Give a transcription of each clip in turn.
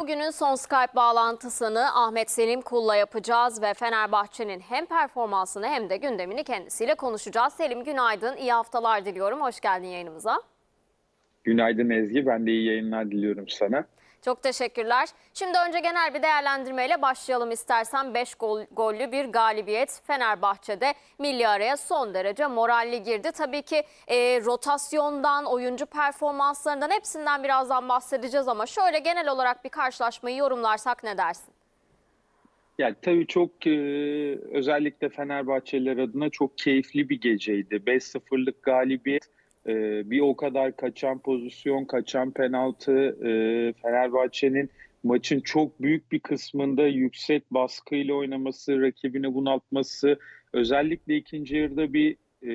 Bugünün son Skype bağlantısını Ahmet Selim Kul'la yapacağız ve Fenerbahçe'nin hem performansını hem de gündemini kendisiyle konuşacağız. Selim günaydın, iyi haftalar diliyorum. Hoş geldin yayınımıza. Günaydın Ezgi. Ben de iyi yayınlar diliyorum sana. Çok teşekkürler. Şimdi önce genel bir değerlendirmeyle başlayalım istersen. 5 gol, gollü bir galibiyet Fenerbahçe'de milli araya son derece moralli girdi. Tabii ki e, rotasyondan, oyuncu performanslarından hepsinden birazdan bahsedeceğiz ama şöyle genel olarak bir karşılaşmayı yorumlarsak ne dersin? Yani tabii çok e, özellikle Fenerbahçeliler adına çok keyifli bir geceydi. 5-0'lık galibiyet, e, bir o kadar kaçan pozisyon, kaçan penaltı, e, Fenerbahçe'nin maçın çok büyük bir kısmında yüksek baskıyla oynaması, rakibini bunaltması, özellikle ikinci yarıda bir e,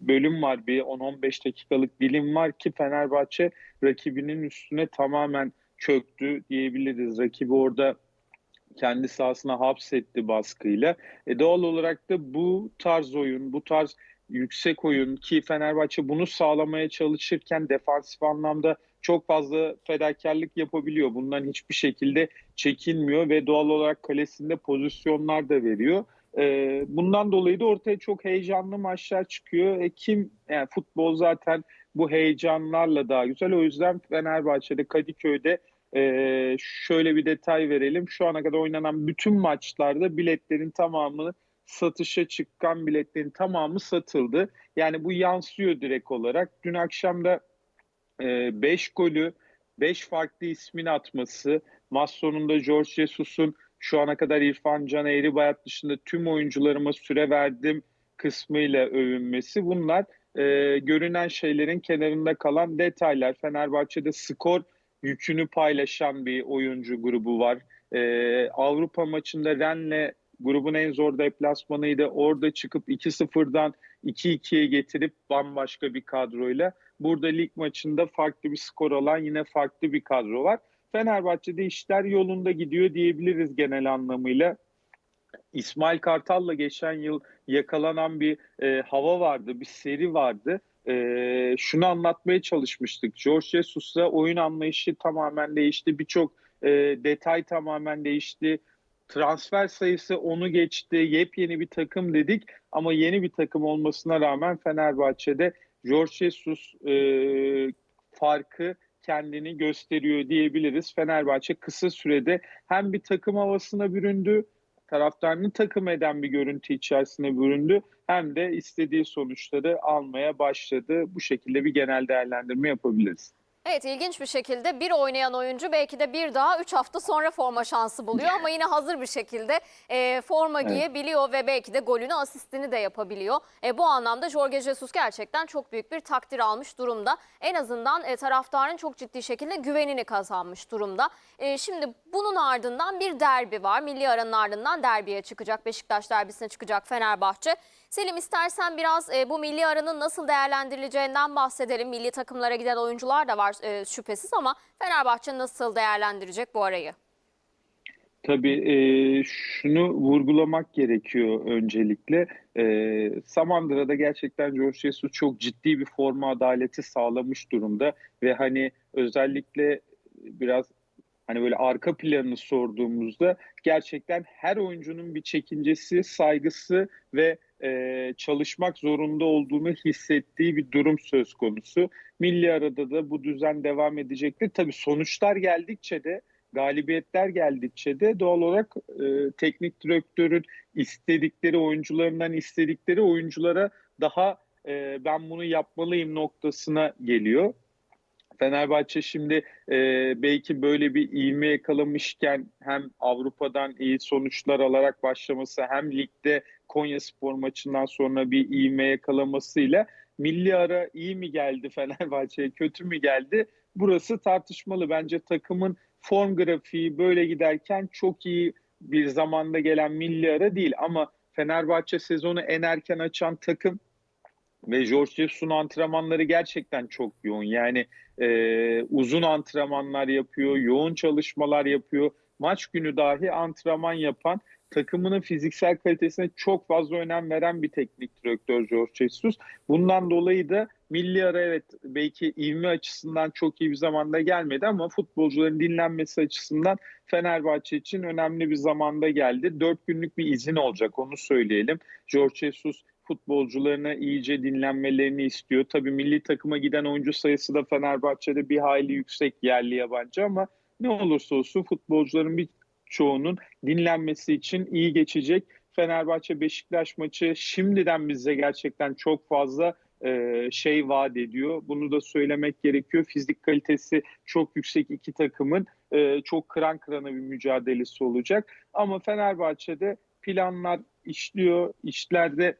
bölüm var, bir 10-15 dakikalık dilim var ki Fenerbahçe rakibinin üstüne tamamen çöktü diyebiliriz. Rakibi orada kendi sahasına hapsetti baskıyla. E doğal olarak da bu tarz oyun, bu tarz yüksek oyun ki Fenerbahçe bunu sağlamaya çalışırken defansif anlamda çok fazla fedakarlık yapabiliyor. Bundan hiçbir şekilde çekinmiyor ve doğal olarak kalesinde pozisyonlar da veriyor. E, bundan dolayı da ortaya çok heyecanlı maçlar çıkıyor. E, kim yani futbol zaten bu heyecanlarla daha güzel. O yüzden Fenerbahçe'de Kadıköy'de ee, şöyle bir detay verelim. Şu ana kadar oynanan bütün maçlarda biletlerin tamamı satışa çıkan biletlerin tamamı satıldı. Yani bu yansıyor direkt olarak. Dün akşam da 5 e, golü 5 farklı ismin atması, maç sonunda George Jesus'un şu ana kadar İrfan Can Eğribayat dışında tüm oyuncularıma süre verdim kısmıyla övünmesi. Bunlar e, görünen şeylerin kenarında kalan detaylar. Fenerbahçe'de skor yükünü paylaşan bir oyuncu grubu var. Ee, Avrupa maçında Rennes grubun en zor deplasmanıydı. Orada çıkıp 2-0'dan 2-2'ye getirip bambaşka bir kadroyla. Burada lig maçında farklı bir skor alan yine farklı bir kadro var. Fenerbahçe'de işler yolunda gidiyor diyebiliriz genel anlamıyla. İsmail Kartal'la geçen yıl yakalanan bir e, hava vardı, bir seri vardı e, şunu anlatmaya çalışmıştık. George Jesus'la oyun anlayışı tamamen değişti. Birçok e, detay tamamen değişti. Transfer sayısı onu geçti. Yepyeni bir takım dedik ama yeni bir takım olmasına rağmen Fenerbahçe'de George Jesus e, farkı kendini gösteriyor diyebiliriz. Fenerbahçe kısa sürede hem bir takım havasına büründü taraftarını takım eden bir görüntü içerisine büründü. Hem de istediği sonuçları almaya başladı. Bu şekilde bir genel değerlendirme yapabiliriz. Evet ilginç bir şekilde bir oynayan oyuncu belki de bir daha 3 hafta sonra forma şansı buluyor ama yine hazır bir şekilde e, forma Evet. giyebiliyor ve belki de golünü asistini de yapabiliyor. E, bu anlamda Jorge Jesus gerçekten çok büyük bir takdir almış durumda. En azından e, taraftarın çok ciddi şekilde güvenini kazanmış durumda. E, şimdi bunun ardından bir derbi var. Milli aranın ardından derbiye çıkacak. Beşiktaş derbisine çıkacak Fenerbahçe. Selim istersen biraz e, bu milli aranın nasıl değerlendirileceğinden bahsedelim. Milli takımlara giden oyuncular da var e, şüphesiz ama Fenerbahçe nasıl değerlendirecek bu arayı? Tabii e, şunu vurgulamak gerekiyor öncelikle. E, Samandıra'da gerçekten George Jesus çok ciddi bir forma adaleti sağlamış durumda ve hani özellikle biraz hani böyle arka planını sorduğumuzda gerçekten her oyuncunun bir çekincesi, saygısı ve e, çalışmak zorunda olduğunu hissettiği bir durum söz konusu. Milli arada da bu düzen devam edecektir. Tabii sonuçlar geldikçe de galibiyetler geldikçe de doğal olarak e, teknik direktörün istedikleri oyuncularından istedikleri oyunculara daha e, ben bunu yapmalıyım noktasına geliyor. Fenerbahçe şimdi e, belki böyle bir ivme yakalamışken hem Avrupa'dan iyi sonuçlar alarak başlaması hem ligde Konya Spor maçından sonra bir ivme yakalamasıyla milli ara iyi mi geldi Fenerbahçe'ye kötü mü geldi? Burası tartışmalı. Bence takımın form grafiği böyle giderken çok iyi bir zamanda gelen milli ara değil ama Fenerbahçe sezonu en erken açan takım ve George Jesus'un antrenmanları gerçekten çok yoğun. Yani e, uzun antrenmanlar yapıyor, yoğun çalışmalar yapıyor. maç günü dahi antrenman yapan, takımının fiziksel kalitesine çok fazla önem veren bir teknik direktör George Jesus. Bundan dolayı da milli ara evet belki ivme açısından çok iyi bir zamanda gelmedi ama futbolcuların dinlenmesi açısından Fenerbahçe için önemli bir zamanda geldi. Dört günlük bir izin olacak onu söyleyelim. George Jesus futbolcularına iyice dinlenmelerini istiyor. Tabii milli takıma giden oyuncu sayısı da Fenerbahçe'de bir hayli yüksek yerli yabancı ama ne olursa olsun futbolcuların bir çoğunun dinlenmesi için iyi geçecek. Fenerbahçe Beşiktaş maçı şimdiden bize gerçekten çok fazla e, şey vaat ediyor. Bunu da söylemek gerekiyor. Fizik kalitesi çok yüksek iki takımın e, çok kıran kırana bir mücadelesi olacak. Ama Fenerbahçe'de planlar işliyor. İşlerde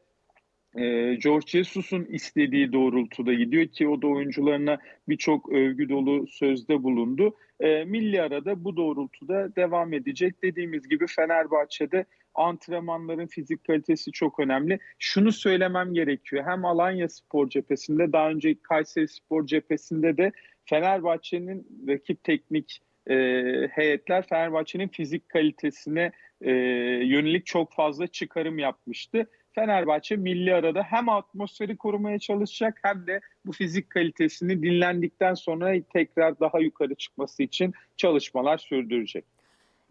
e, George Jesus'un istediği doğrultuda gidiyor ki o da oyuncularına birçok övgü dolu sözde bulundu. E, milli arada bu doğrultuda devam edecek. Dediğimiz gibi Fenerbahçe'de antrenmanların fizik kalitesi çok önemli. Şunu söylemem gerekiyor. Hem Alanya Spor cephesinde daha önce Kayseri Spor cephesinde de Fenerbahçe'nin rakip teknik e, heyetler Fenerbahçe'nin fizik kalitesine e, yönelik çok fazla çıkarım yapmıştı. Fenerbahçe milli arada hem atmosferi korumaya çalışacak hem de bu fizik kalitesini dinlendikten sonra tekrar daha yukarı çıkması için çalışmalar sürdürecek.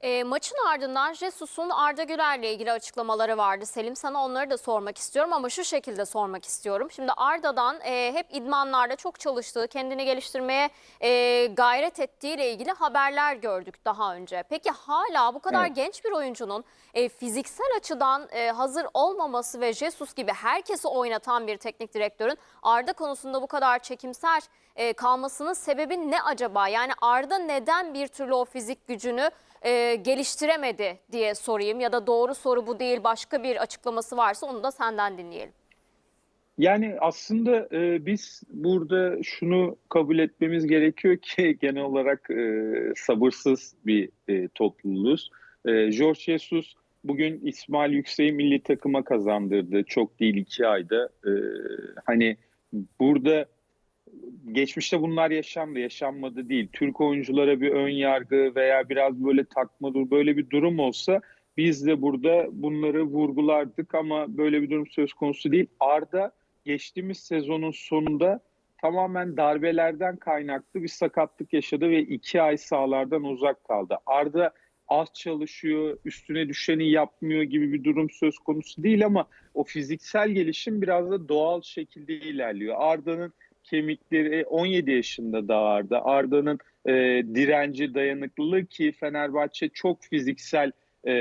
E, maçın ardından Jesus'un Arda Güler'le ilgili açıklamaları vardı. Selim sana onları da sormak istiyorum ama şu şekilde sormak istiyorum. Şimdi Arda'dan e, hep idmanlarda çok çalıştığı, kendini geliştirmeye e, gayret ettiği ile ilgili haberler gördük daha önce. Peki hala bu kadar Evet. genç bir oyuncunun e, fiziksel açıdan e, hazır olmaması ve Jesus gibi herkesi oynatan bir teknik direktörün Arda konusunda bu kadar çekimser e, kalmasının sebebi ne acaba? Yani Arda neden bir türlü o fizik gücünü e, geliştiremedi diye sorayım ya da doğru soru bu değil başka bir açıklaması varsa onu da senden dinleyelim. Yani aslında e, biz burada şunu kabul etmemiz gerekiyor ki genel olarak e, sabırsız bir e, topluluğuz. E, George Jesus bugün İsmail Yüksek'i milli takıma kazandırdı. Çok değil iki ayda. E, hani burada geçmişte bunlar yaşandı, yaşanmadı değil. Türk oyunculara bir ön yargı veya biraz böyle takma dur böyle bir durum olsa biz de burada bunları vurgulardık ama böyle bir durum söz konusu değil. Arda geçtiğimiz sezonun sonunda tamamen darbelerden kaynaklı bir sakatlık yaşadı ve iki ay sahalardan uzak kaldı. Arda az çalışıyor, üstüne düşeni yapmıyor gibi bir durum söz konusu değil ama o fiziksel gelişim biraz da doğal şekilde ilerliyor. Arda'nın kemikleri 17 yaşında da Arda. Arda'nın e, direnci, dayanıklılığı ki Fenerbahçe çok fiziksel e,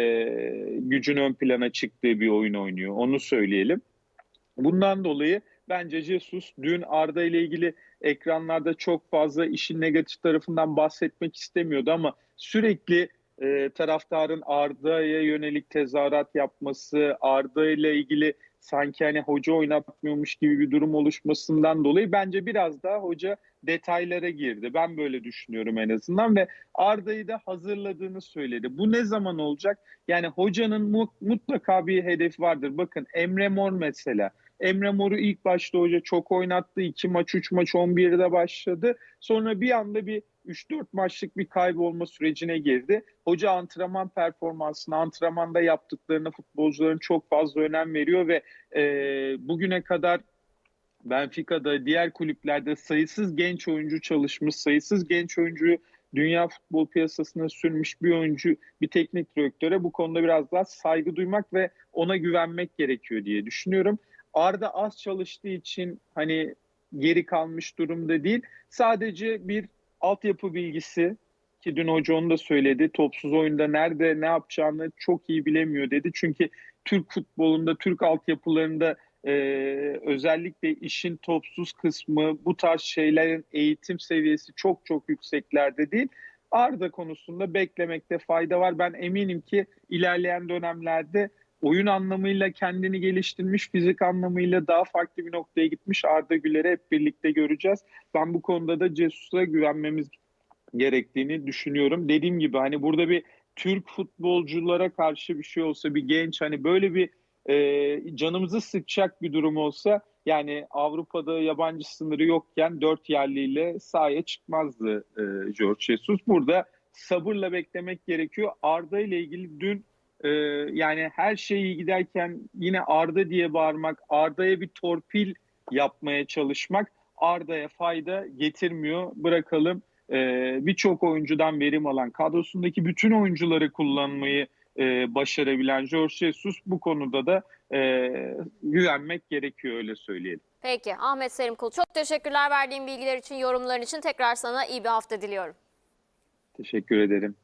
gücün ön plana çıktığı bir oyun oynuyor. Onu söyleyelim. Bundan dolayı bence Jesus dün Arda ile ilgili ekranlarda çok fazla işin negatif tarafından bahsetmek istemiyordu ama sürekli e, taraftarın Arda'ya yönelik tezahürat yapması, Arda ile ilgili sanki hani hoca oynatmıyormuş gibi bir durum oluşmasından dolayı bence biraz daha hoca detaylara girdi. Ben böyle düşünüyorum en azından ve Arda'yı da hazırladığını söyledi. Bu ne zaman olacak? Yani hocanın mu- mutlaka bir hedefi vardır. Bakın Emre Mor mesela. Emre Mor'u ilk başta hoca çok oynattı. 2 maç, 3 maç 11'de başladı. Sonra bir anda bir 3-4 maçlık bir kaybolma sürecine girdi. Hoca antrenman performansına, antrenmanda yaptıklarına futbolcuların çok fazla önem veriyor ve e, bugüne kadar Benfica'da, diğer kulüplerde sayısız genç oyuncu çalışmış, sayısız genç oyuncuyu dünya futbol piyasasına sürmüş bir oyuncu, bir teknik direktöre bu konuda biraz daha saygı duymak ve ona güvenmek gerekiyor diye düşünüyorum. Arda az çalıştığı için hani geri kalmış durumda değil. Sadece bir altyapı bilgisi ki dün hoca onu da söyledi. Topsuz oyunda nerede ne yapacağını çok iyi bilemiyor dedi. Çünkü Türk futbolunda, Türk altyapılarında e, özellikle işin topsuz kısmı, bu tarz şeylerin eğitim seviyesi çok çok yükseklerde değil. Arda konusunda beklemekte fayda var. Ben eminim ki ilerleyen dönemlerde oyun anlamıyla kendini geliştirmiş, fizik anlamıyla daha farklı bir noktaya gitmiş Arda Güler'i hep birlikte göreceğiz. Ben bu konuda da Cesus'a güvenmemiz gerektiğini düşünüyorum. Dediğim gibi hani burada bir Türk futbolculara karşı bir şey olsa bir genç hani böyle bir e, canımızı sıkacak bir durum olsa yani Avrupa'da yabancı sınırı yokken dört yerliyle sahaya çıkmazdı e, George Jesus. Burada sabırla beklemek gerekiyor. Arda ile ilgili dün e, yani her şey iyi giderken yine Arda diye bağırmak, Arda'ya bir torpil yapmaya çalışmak Arda'ya fayda getirmiyor. Bırakalım e, birçok oyuncudan verim alan, kadrosundaki bütün oyuncuları kullanmayı e, başarabilen Jorge Jesus bu konuda da e, güvenmek gerekiyor öyle söyleyelim. Peki Ahmet Selim Kul çok teşekkürler verdiğin bilgiler için, yorumların için. Tekrar sana iyi bir hafta diliyorum. Teşekkür ederim.